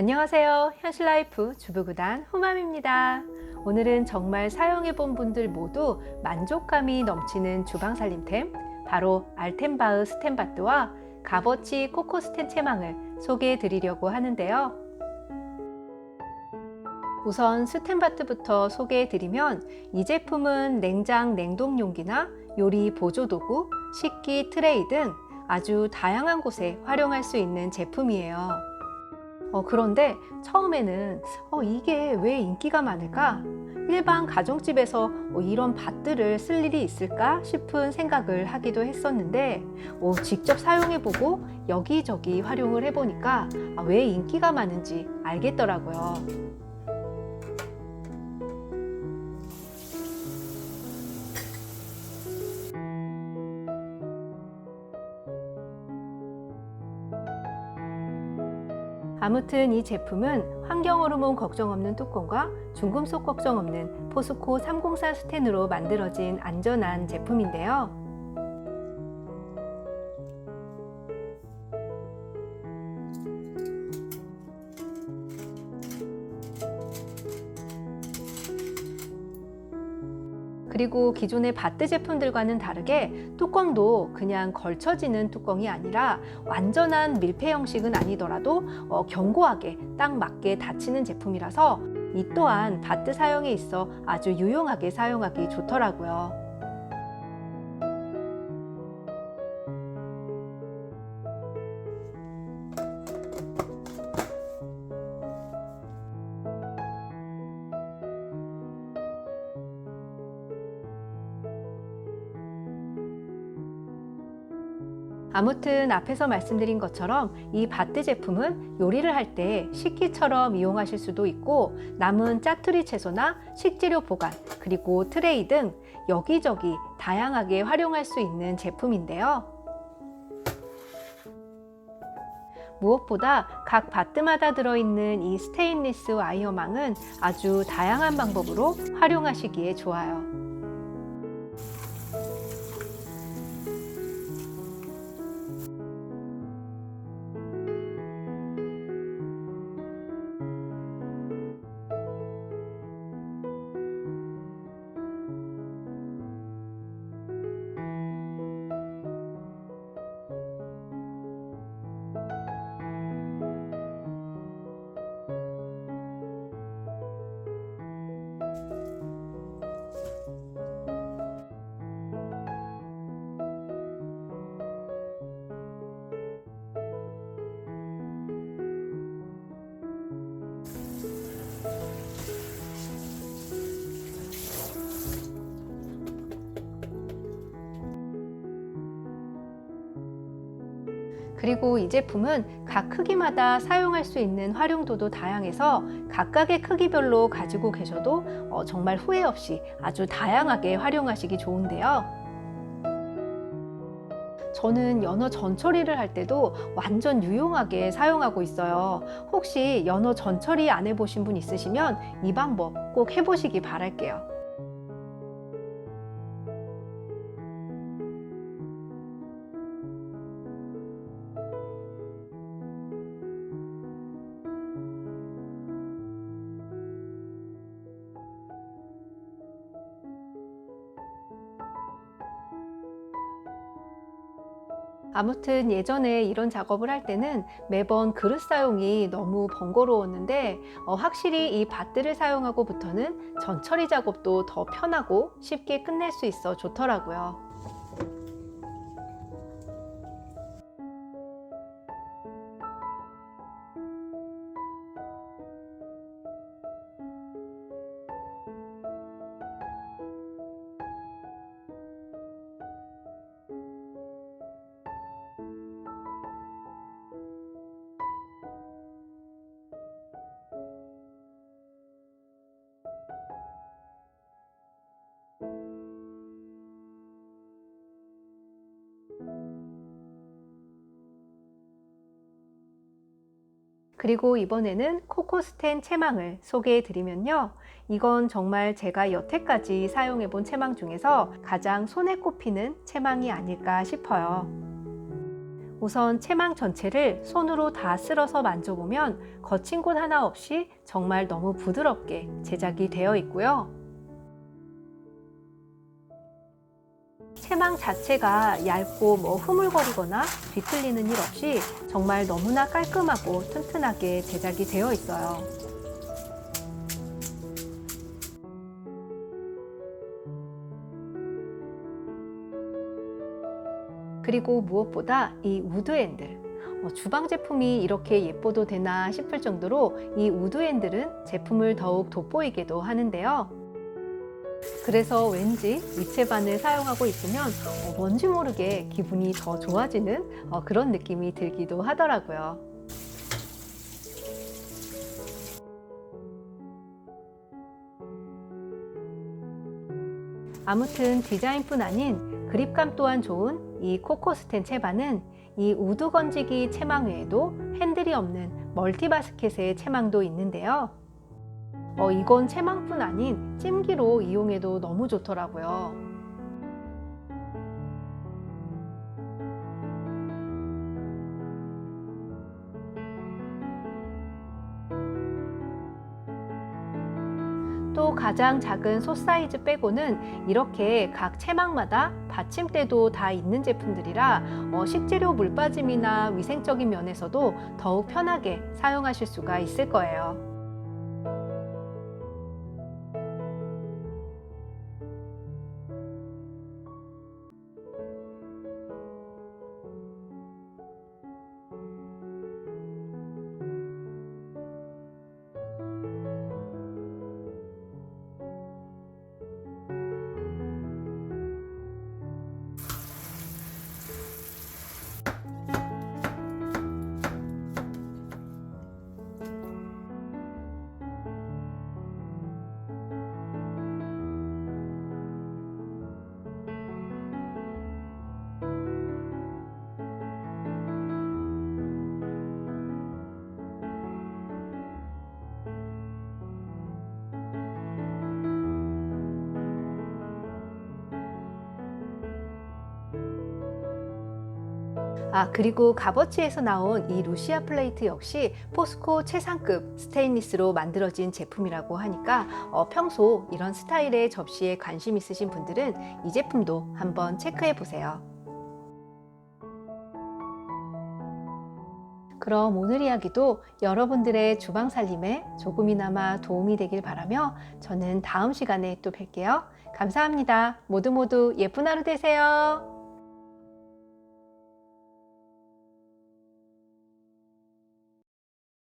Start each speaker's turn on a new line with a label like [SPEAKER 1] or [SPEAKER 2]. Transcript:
[SPEAKER 1] 안녕하세요. 현실라이프 주부구단 후맘입니다. 오늘은 정말 사용해본 분들 모두 만족감이 넘치는 주방살림템, 바로 알텐바흐 스텐바트와 값어치 코코스텐 채망을 소개해 드리려고 하는데요. 우선 스텐바트부터 소개해 드리면 이 제품은 냉장 냉동 용기나 요리 보조 도구, 식기 트레이 등 아주 다양한 곳에 활용할 수 있는 제품이에요. 어, 그런데 처음에는 어, 이게 왜 인기가 많을까? 일반 가정집에서 어, 이런 밭들을 쓸 일이 있을까 싶은 생각을 하기도 했었는데 어, 직접 사용해보고 여기저기 활용을 해보니까 아, 왜 인기가 많은지 알겠더라고요. 아무튼 이 제품은 환경 호르몬 걱정 없는 뚜껑과 중금속 걱정 없는 포스코 304 스텐으로 만들어진 안전한 제품인데요. 그리고 기존의 바트 제품들과는 다르게 뚜껑도 그냥 걸쳐지는 뚜껑이 아니라 완전한 밀폐 형식은 아니더라도 어, 견고하게 딱 맞게 닫히는 제품이라서 이 또한 바트 사용에 있어 아주 유용하게 사용하기 좋더라고요. 아무튼 앞에서 말씀드린 것처럼 이 바트 제품은 요리를 할 때 식기처럼 이용하실 수도 있고 남은 짜투리 채소나 식재료 보관 그리고 트레이 등 여기저기 다양하게 활용할 수 있는 제품인데요. 무엇보다 각 바트마다 들어있는 이 스테인리스 와이어망은 아주 다양한 방법으로 활용하시기에 좋아요. 그리고 이 제품은 각 크기마다 사용할 수 있는 활용도도 다양해서 각각의 크기별로 가지고 계셔도 어, 정말 후회 없이 아주 다양하게 활용하시기 좋은데요. 저는 연어 전처리를 할 때도 완전 유용하게 사용하고 있어요. 혹시 연어 전처리 안 해보신 분 있으시면 이 방법 꼭 해보시기 바랄게요. 아무튼 예전에 이런 작업을 할 때는 매번 그릇 사용이 너무 번거로웠는데 어, 확실히 이 밭들을 사용하고부터는 전처리 작업도 더 편하고 쉽게 끝낼 수 있어 좋더라고요. 그리고 이번에는 코코스텐 채망을 소개해 드리면요. 이건 정말 제가 여태까지 사용해 본 채망 중에서 가장 손에 꼽히는 채망이 아닐까 싶어요. 우선 채망 전체를 손으로 다 쓸어서 만져보면 거친 곳 하나 없이 정말 너무 부드럽게 제작이 되어 있고요. 채망 자체가 얇고 뭐 흐물거리거나 뒤틀리는 일 없이 정말 너무나 깔끔하고 튼튼하게 제작이 되어 있어요. 그리고 무엇보다 이 우드 핸들 어, 주방 제품이 이렇게 예뻐도 되나 싶을 정도로 이 우드 핸들은 제품을 더욱 돋보이게도 하는데요. 그래서 왠지 위채반을 사용하고 있으면 어, 뭔지 모르게 기분이 더 좋아지는 어, 그런 느낌이 들기도 하더라고요. 아무튼 디자인뿐 아닌 그립감 또한 좋은 이 코코스텐 채반은 이 우드 건지기 채망 외에도 핸들이 없는 멀티바스켓의 채망도 있는데요. 어, 이건 채망뿐 아닌 찜기로 이용해도 너무 좋더라고요. 또 가장 작은 솥 사이즈 빼고는 이렇게 각 채망마다 받침대도 다 있는 제품들이라 어, 식재료 물 빠짐이나 위생적인 면에서도 더욱 편하게 사용하실 수가 있을 거예요. 아, 그리고 값어치에서 나온 이 루시아 플레이트 역시 포스코 최상급 스테인리스로 만들어진 제품이라고 하니까 어, 평소 이런 스타일의 접시에 관심 있으신 분들은 이 제품도 한번 체크해 보세요. 그럼 오늘 이야기도 여러분들의 주방 살림에 조금이나마 도움이 되길 바라며 저는 다음 시간에 또 뵐게요. 감사합니다. 모두 모두 예쁜 하루 되세요.